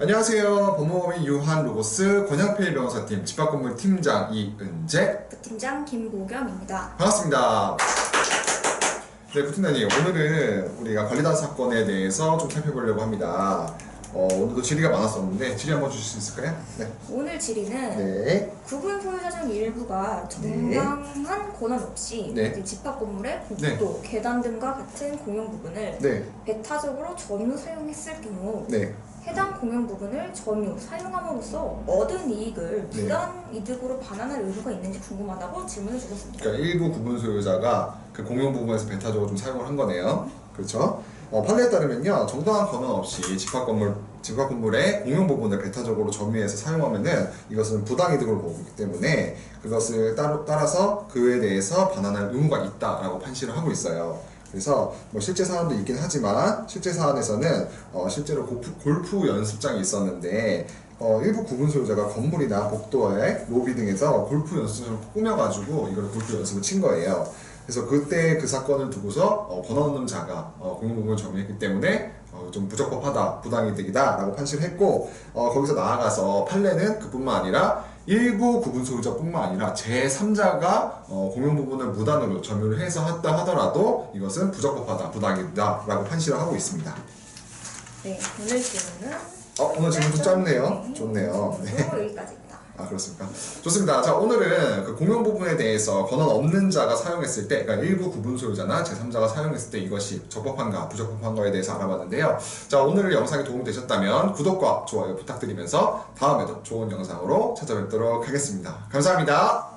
안녕하세요. 법무법인 유한 로고스 권양필 변호사팀 집합건물 팀장 이은재 부팀장 김보겸입니다. 반갑습니다. 네, 부팀장님 오늘은 우리가 관리단 사건에 대해서 좀 살펴보려고 합니다. 어, 오늘도 질의가 많았었는데 질의 한번 주실 수 있을까요? 네. 오늘 질의는 네. 구분 소유자 중 일부가 정당한 권한 없이 네. 이제 집합 건물의 복도, 네. 계단 등과 같은 공용 부분을 네. 배타적으로 점유 사용했을 경우 네. 해당 공용 부분을 점유 사용함으로써 얻은 이익을 네. 부당 이득으로 반환할 의무가 있는지 궁금하다고 질문을 주셨습니다. 그러니까 일부 구분 소유자가 그 공용 부분에서 배타적으로 좀 사용을 한 거네요. 그렇죠? 어, 판례에 따르면요, 정당한 권한 없이 집합 건물 집합 건물의 공용 부분을 배타적으로 점유해서 사용하면은 이것은 부당 이득으로 보고 있기 때문에 그것을 따로 따라서 그에 대해서 반환할 의무가 있다라고 판시를 하고 있어요. 그래서 뭐 실제 사안도 있긴 하지만 실제 사안에서는 어, 실제로 골프, 골프 연습장이 있었는데 어, 일부 구분 소유자가 건물이나 복도에 로비 등에서 골프 연습장을 꾸며가지고 이걸 골프 연습을 친 거예요. 그래서 그때 그 사건을 두고서 어, 권한 없는 자가 어, 공용부분을 점유했기 때문에 어, 좀 부적법하다, 부당이득이다라고 판시를 했고 어, 거기서 나아가서 판례는 그뿐만 아니라 일부 구분 소유자뿐만 아니라 제3자가 어, 공용 부분을 무단으로 점유를 해서 했다 하더라도 이것은 부적법하다, 부당이다라고 판시를 하고 있습니다. 네, 오늘 질문은 어, 오늘 질문 좀 짧네요. 좋네요. 네. 네. 여기까지입니다. 아 그렇습니까? 좋습니다. 자 오늘은 그 공용 부분에 대해서 권한 없는 자가 사용했을 때, 그러니까 일부 구분 소유자나 제3자가 사용했을 때 이것이 적법한가 부적법한가에 대해서 알아봤는데요. 자 오늘 영상이 도움이 되셨다면 구독과 좋아요 부탁드리면서 다음에도 좋은 영상으로 찾아뵙도록 하겠습니다. 감사합니다.